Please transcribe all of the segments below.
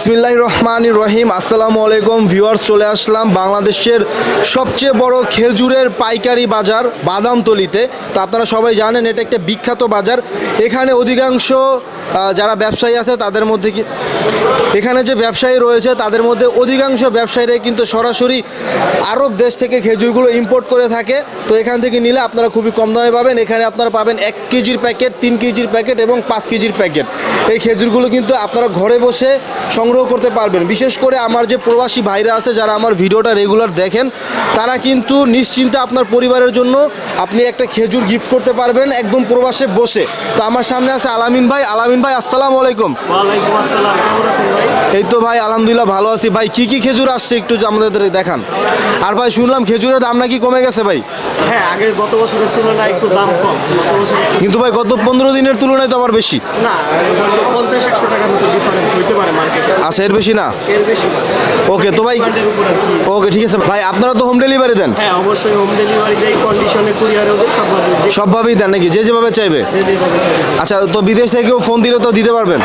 বিসমিল্লাহ রহমান রহিম। আসসালামু আলাইকুম, ভিউয়ার্স, চলে আসলাম বাংলাদেশের সবচেয়ে বড় খেজুরের পাইকারি বাজার বাদামতলিতে। তো আপনারা সবাই জানেন, এটা একটা বিখ্যাত বাজার। এখানে অধিকাংশ যারা ব্যবসায়ী আছে, তাদের মধ্যে কি এখানে যে ব্যবসায়ী রয়েছে, তাদের মধ্যে অধিকাংশ ব্যবসায়ীরাই কিন্তু সরাসরি আরব দেশ থেকে খেজুরগুলো ইম্পোর্ট করে থাকে। তো এখান থেকে নিলে আপনারা খুবই কম দামে পাবেন। এখানে আপনারা পাবেন এক কেজির প্যাকেট, তিন কেজির প্যাকেট এবং পাঁচ কেজির প্যাকেট। এই খেজুরগুলো কিন্তু আপনারা ঘরে বসে সংগ্রহ করতে পারবেন। বিশেষ করে আমার যে প্রবাসী ভাইরা আছে, যারা আমার ভিডিওটা রেগুলার দেখেন, তারা কিন্তু নিশ্চিন্তে আপনার পরিবারের জন্য আপনি একটা খেজুর গিফট করতে পারবেন একদম প্রবাসে বসে। তো আমার সামনে আছে আলামিন ভাই। আলামিন ভাই আসসালামু আলাইকুম। ওয়ালাইকুম আসসালাম কেমন আছেন? এই তো ভাই আলহামদুলিল্লাহ ভালো আছি। ভাই কি কি খেজুর আসছে একটু আমাদের দেখান। আর ভাই শুনলাম খেজুরের দাম নাকি কমে গেছে ভাই? হ্যাঁ আগের গত বছরের তুলনায় একটু দাম কম। কিন্তু ভাই গত পনেরো দিনের তুলনায় তো আবার বেশি। না হয়তো পঞ্চাশ একশো টাকার মতো ডিফারেন্স হইতে পারে মার্কেটে আচ্ছা এর বেশি না? এর বেশি ওকে তো ভাই ওকে ঠিক আছে। ভাই আপনারা তো হোম ডেলিভারি দেন? হ্যাঁ অবশ্যই হোম ডেলিভারি কন্ডিশনে সবভাবে সবভাবেই দেন নাকি? যে যেভাবে চাইবে। যে যেভাবে চাইবে। আচ্ছা তো বিদেশ থেকেও ফোন দিলে তো দিতে পারবেন?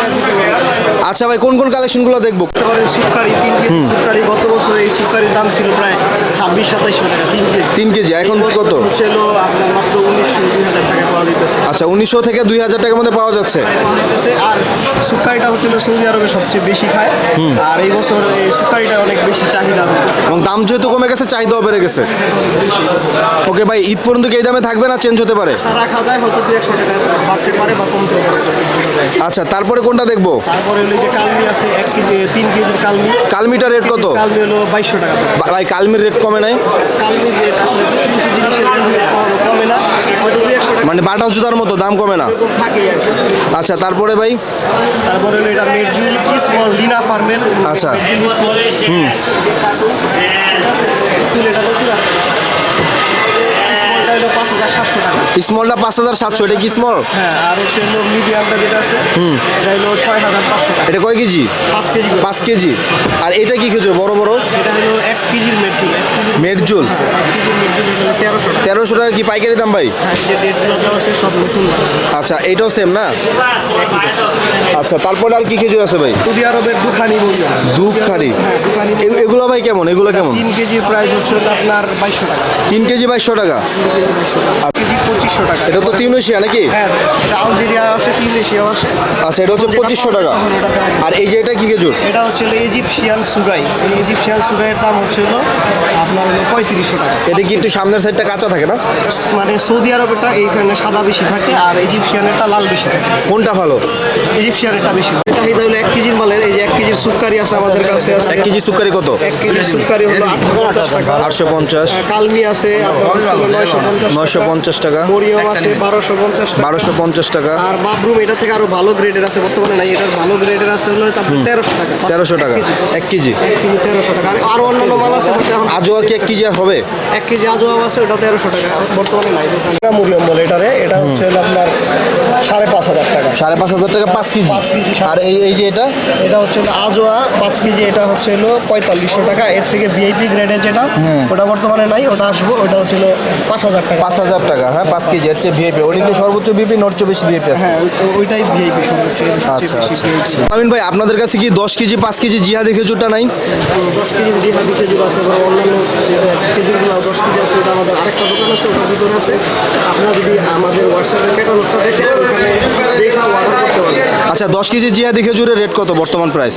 আচ্ছা ভাই কোন কোন কালেকশনগুলো দেখব। সুকারি তিন কেজি সুকারি গত বছর এই সুকারির দাম ছিল প্রায় ছাব্বিশ সাতাইশশো টাকা তিন কেজি। তিন কেজি এখন কত? ছিল আপনার মাত্র উনিশশো দুই হাজার টাকা পাওয়া যেতেছে আচ্ছা উনিশশো থেকে দুই হাজার টাকার মধ্যে পাওয়া যাচ্ছে। আর সুকারিটা হচ্ছিল সৌদি আরবে সবচেয়ে বেশি খায়। আর এই বছর এই সুকারিটা অনেক বেশি চাহিদা এবং দাম যেহেতু কমে গেছে চাহিদাও বেড়ে গেছে। ওকে ভাই ঈদ পর্যন্ত কি এই দামে থাকবে না চেঞ্জ হতে পারে? রাখা যায় হয়তো দু একশো টাকা বাড়তে পারে বা কমতে পারে। আচ্ছা তারপরে কোনটা দেখব? তারপরে হলো যে কালমি আছে এক কেজি তিন কেজির কালমি। কালমিটার রেট কত? কালমি হলো বাইশশো টাকা। ভাই কালমির রেট কমে নাই? কালমির রেট আসলে কিছু কিছু জিনিসের কমে না। মানে বাটা জুতার মতো দাম কমে না। আচ্ছা তারপরে ভাই? তারপরে হলো এটা মেরজুল কি স্মল লিনা ফার্মের আচ্ছা। হুম। স্মলটা পাঁচ হাজার সাতশো এটা কি স্মল হ্যাঁ আর হচ্ছে মিডিয়ামটা যেটা আছে এটা হলো ছয় হাজার পাঁচশো এটা কয় কেজি? পাঁচ কেজি পাঁচ কেজি। আর এটা কি খেজুর বড় বড়? এটা হলো এক কেজির তেরোশো টাকা। তেরোশো টাকা কি পাইকারি দাম ভাই? হ্যাঁ আচ্ছা এইটাও সেম না? আচ্ছা তারপরে আর কি খেজুর আছে ভাই? সৌদি আরবের দুখানি দুখারি হ্যাঁ দুখানি এগুলো ভাই কেমন? এগুলো কেমন? তিন কেজির প্রাইস হচ্ছে আপনার বাইশশো টাকা। তিন কেজি বাইশশো টাকা। এক কেজি পঁচিশশো টাকা। এটা তো তিউনেশিয়া নাকি? হ্যাঁ এটা আলজেরিয়া আছে তিউনেশিয়া আছে আচ্ছা এটা হচ্ছে পঁচিশশো টাকা। আর এই যে এটা কি খেজুর? এটা হচ্ছে ইজিপশিয়ান সুগাই। এই ইজিপশিয়ান সুগাইয়ের দাম হচ্ছে আপনার পঁয়ত্রিশশো টাকা। এটা কি একটু সামনের সাইডটা কাঁচা থাকে না? মানে সৌদি আরবেরটা এইখানে সাদা বেশি থাকে আর ইজিপশিয়ানেরটা লাল বেশি থাকে। কোনটা ভালো? ইজিপশিয়ানেরটা বেশি চাহিদা হলো এক কেজির মালের এই যে এক কেজির সুকারি আছে আমাদের কাছে আছে। এক কেজি সুকারি কত? এক কেজির সুকারি হলো আটশো টাকা। আটশো পঞ্চাশ। কালমি আছে নয়শো পঞ্চাশ নয়শো পঞ্চাশ টাকা। মরিয়ম আছে বারোশো পঞ্চাশ বারোশো পঞ্চাশ টাকা। আর বাথরুম এটা থেকে আরও ভালো গ্রেডের আছে বর্তমানে নাই। এটার ভালো গ্রেডের আছে হলো তেরোশো টাকা। তেরোশো টাকা। এক কেজি। এক কেজি। তেরোশো টাকা। আর অন্যান্য মাল আছে আজোয়া কি এক কেজি হবে? এক কেজি আজোয়াব আছে ওটা তেরোশো টাকা। বর্তমানে নাই। দোকানে বলে এটারে এটা হচ্ছে আপনার সাড়ে পাঁচ হাজার টাকা। সাড়ে পাঁচ হাজার টাকা পাঁচ কেজি। আর এই এই যে এটা? এটা হচ্ছে আজোয়া পাঁচ কেজি এটা হচ্ছে হলো পঁয়তাল্লিশশো টাকা। এর থেকে ভিআইপি গ্রেডের যেটা ওটা বর্তমানে নাই ওটা আসব ওটা হচ্ছে হলো পাঁচ হাজার টাকা। পাঁচ হাজার টাকা হ্যাঁ পাঁচ কেজি এর চেয়ে ভিআইপি ওদিকে সর্বোচ্চ ভিপি নট চেয়ে বেশি ভিআইপি আছে। হ্যাঁ ওইটাই ভিআইপি সর্বোচ্চ আচ্ছা আচ্ছা VIP আমিন ভাই আপনাদের কাছে কি দশ কেজি পাঁচ কেজি জিহাদি খেজুরটা নাই? দশ কেজির যে হাবি খেজুর আছে অন্যান্য খেজুরগুলো দশ কেজি আছে আমাদের আরেকটা দোকান আছে ওটার ভিতরে আছে। আপনারা যদি আমাদের হোয়াটসঅ্যাপের ক্যাটালগটা দেখেন দেখা আচ্ছা দশ কেজি জিহাদি খেজুরের রেট কত বর্তমান প্রাইস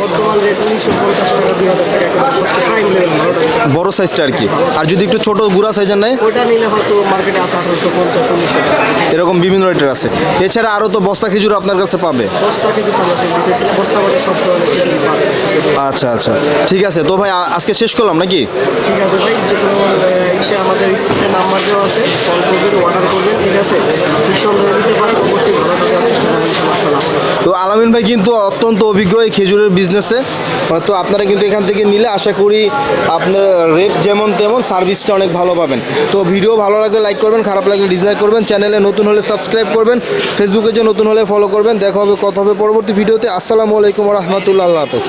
বড় সাইজটা আর কি। আর যদি একটু ছোট গুড়া সাইজের নেয়? এরকম বিভিন্ন রেটের আছে। এছাড়া আরও তো বস্তা খেজুর আপনার কাছে পাবে। আচ্ছা আচ্ছা। ঠিক আছে, তো ভাই আজকে শেষ করলাম নাকি? ঠিক আছে ইসে আমাদের স্ক্রিনে নাম্বার দেওয়া আছে, কল করবেন অর্ডার করবেন, ঠিক আছে? নিঃসন্দেহে দিতে পারেন, অবশ্যই ভালো তো আলামিন ভাই কিন্তু অত্যন্ত অভিজ্ঞ এই খেজুরের বিজনেসে তো আপনারা কিন্তু এখান থেকে নিলে আশা করি আপনার রেট যেমন তেমন সার্ভিসটা অনেক ভালো পাবেন। তো ভিডিও ভালো লাগলে লাইক করবেন, খারাপ লাগলে ডিসলাইক করবেন চ্যানেলে নতুন হলে সাবস্ক্রাইব করবেন ফেসবুকে যে নতুন হলে ফলো করবেন, দেখা হবে, কথা হবে পরবর্তী ভিডিওতে আসসালামু আলাইকুম রহমতুল্লাহ হাফেজ।